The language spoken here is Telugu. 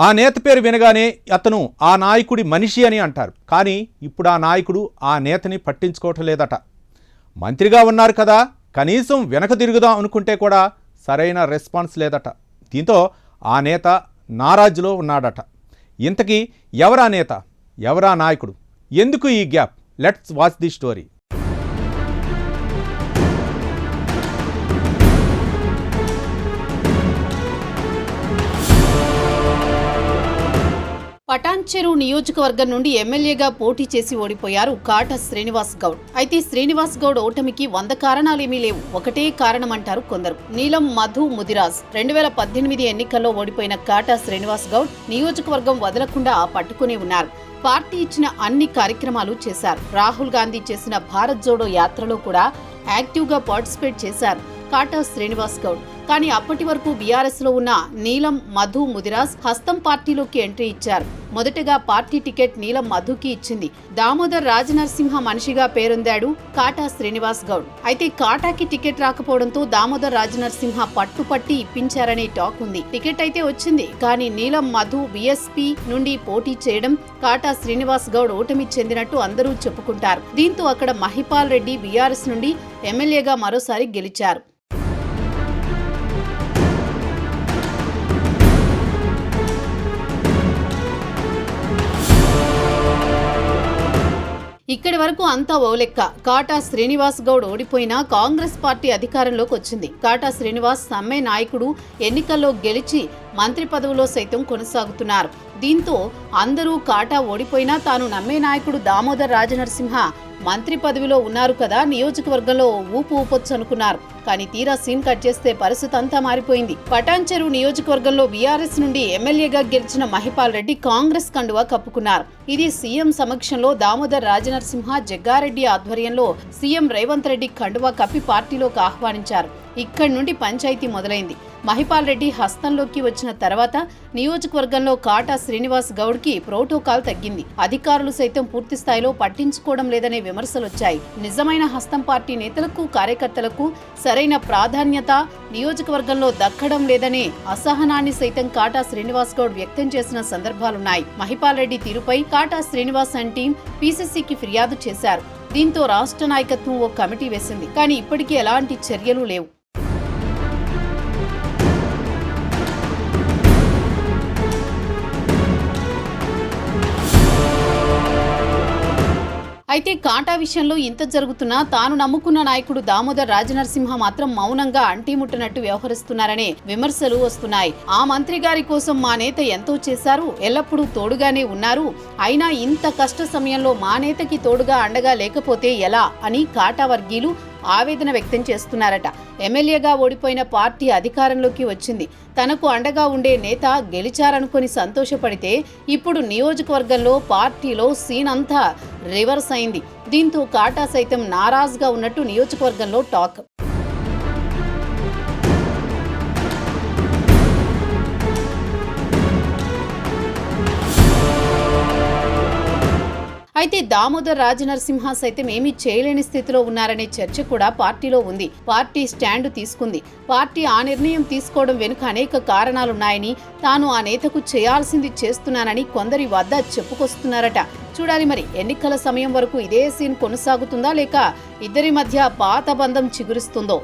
ఆ నేత పేరు వినగానే అతను ఆ నాయకుడి మనిషి అని అంటారు. కానీ ఇప్పుడు ఆ నాయకుడు ఆ నేతని పట్టించుకోవటం లేదట. మంత్రిగా ఉన్నారు కదా కనీసం వెనక తిరుగుదాం అనుకుంటే కూడా సరైన రెస్పాన్స్ లేదట. దీంతో ఆ నేత నారాజులో ఉన్నాడట. ఇంతకీ ఎవరా నేత? ఎవరా నాయకుడు? ఎందుకు ఈ gap? Let's watch the story. Patancheru నియోజకవర్గం నుండి ఎమ్మెల్యేగా పోటీ చేసి ఓడిపోయారు కాట శ్రీనివాస్ గౌడ్. అయితే శ్రీనివాస్ గౌడ్ ఓటమికి వంద కారణాలేమీ లేవు. ఒకటే కారణమంటారు కొందరు. నీలం మధు ముదిరాజ్. రెండు వేల పద్దెనిమిది ఎన్నికల్లో ఓడిపోయిన కాట శ్రీనివాస్ గౌడ్ నియోజకవర్గం వదలకుండా పట్టుకుని ఉన్నారు. పార్టీ ఇచ్చిన అన్ని కార్యక్రమాలు చేశారు. రాహుల్ గాంధీ చేసిన భారత్ జోడో యాత్రలో కూడా యాక్టివ్గా పార్టిసిపేట్ చేశారు కాటా శ్రీనివాస్ గౌడ్. కానీ అప్పటి వరకు బీఆర్ఎస్లో ఉన్న నీలం మధు ముదిరాజ్ హస్తం పార్టీలోకి ఎంట్రీ ఇచ్చారు. మొదటగా పార్టీ టికెట్ నీలం మధుకి ఇచ్చింది. దామోదర్ రాజనరసింహ మనిషిగా పేరొందాడు కాటా శ్రీనివాస్ గౌడ్. అయితే కాటాకి టికెట్ రాకపోవడంతో దామోదర్ రాజనరసింహ పట్టుపట్టి ఇప్పించారనే టాక్ ఉంది. టికెట్ అయితే వచ్చింది కానీ నీలం మధు బీఎస్పీ నుండి పోటీ చేయడం కాటా శ్రీనివాస్ గౌడ్ ఓటమి చెందినట్టు అందరూ చెప్పుకుంటారు. దీంతో అక్కడ మహిపాల్ రెడ్డి బీఆర్ఎస్ నుండి ఎమ్మెల్యేగా మరోసారి గెలిచారు. ఇక్కడి వరకు అంతా ఓ లెక్క. కాటా శ్రీనివాస్ గౌడ్ ఓడిపోయినా కాంగ్రెస్ పార్టీ అధికారంలోకి వచ్చింది. కాటా శ్రీనివాస్ సమ్మె నాయకుడు ఎన్నికల్లో గెలిచి మంత్రి పదవిలో సైతం కొనసాగుతున్నారు. దీంతో అందరూ కాటా ఓడిపోయినా తాను నమ్మే నాయకుడు దామోదర్ రాజనరసింహ మంత్రి పదవిలో ఉన్నారు కదా నియోజకవర్గంలో ఊపు ఊపొచ్చు అనుకున్నారు. కానీ తీరా సీన్ కట్ చేస్తే పరిస్థితి అంతా మారిపోయింది. పటాన్చెరు నియోజకవర్గంలో బీఆర్ఎస్ నుండి ఎమ్మెల్యేగా గెలిచిన మహిపాల్ రెడ్డి కాంగ్రెస్ కండువా కప్పుకున్నారు. ఇది సీఎం సమక్షంలో దామోదర్ రాజనరసింహ జగ్గారెడ్డి ఆధ్వర్యంలో సీఎం రేవంత్ రెడ్డి కండువా కప్పి పార్టీలోకి ఆహ్వానించారు. ఇక్కడి నుండి పంచాయతీ మొదలైంది. మహిపాల్ రెడ్డి హస్తంలోకి వచ్చిన తర్వాత నియోజకవర్గంలో కాటా శ్రీనివాస్ గౌడ్కి ప్రోటోకాల్ తగ్గింది. అధికారులు సైతం పూర్తి స్థాయిలో పట్టించుకోవడం లేదనే విమర్శలొచ్చాయి. నిజమైన హస్తం పార్టీ నేతలకు కార్యకర్తలకు సరైన ప్రాధాన్యత నియోజకవర్గంలో దక్కడం లేదనే అసహనాన్ని సైతం కాటా శ్రీనివాస్ గౌడ్ వ్యక్తం చేసిన సందర్భాలున్నాయి. మహిపాల్ రెడ్డి తీరుపై కాటా శ్రీనివాస్ అండ్ టీం పీసీసీకి ఫిర్యాదు చేశారు. దీంతో రాష్ట్ర నాయకత్వం ఓ కమిటీ వేసింది. కానీ ఇప్పటికీ ఎలాంటి చర్యలు లేవు. అయితే కాటా విషయంలో ఇంత జరుగుతున్నా తాను నమ్ముకున్న నాయకుడు దామోదర్ రాజనరసింహ మాత్రం మౌనంగా అంటిముట్టనట్టు వ్యవహరిస్తున్నారనే విమర్శలు వస్తున్నాయి. ఆ మంత్రి గారి కోసం మా నేత ఎంతో చేశారు ఎల్లప్పుడూ తోడుగానే ఉన్నారు. అయినా ఇంత కష్ట సమయంలో మా నేతకి తోడుగా అండగా లేకపోతే ఎలా? అని కాటా వర్గీయులు ఆవేదన వ్యక్తం చేస్తున్నారట. ఎమ్మెల్యేగా ఓడిపోయిన పార్టీ అధికారంలోకి వచ్చింది. తనకు అండగా ఉండే నేత గెలిచారనుకొని సంతోషపడితే ఇప్పుడు నియోజకవర్గంలో పార్టీలో సీన్ అంతా రివర్స్ అయింది. దీంతో కాటా సైతం నారాజ్గా ఉన్నట్టు నియోజకవర్గంలో టాక్. అయితే దామోదర్ రాజనరసింహ సైతం ఏమీ చేయలేని స్థితిలో ఉన్నారనే చర్చ కూడా పార్టీలో ఉంది. పార్టీ స్టాండ్ తీసుకుంది. పార్టీ ఆ నిర్ణయం తీసుకోవడం వెనుక అనేక కారణాలున్నాయని తాను ఆ నేతకు చేయాల్సింది చేస్తున్నానని కొందరి వద్ద చెప్పుకొస్తున్నారట. చూడాలి మరి ఎన్నికల సమయం వరకు ఇదే సీన్ కొనసాగుతుందా లేక ఇద్దరి మధ్య పాత బంధం చిగురిస్తుందో?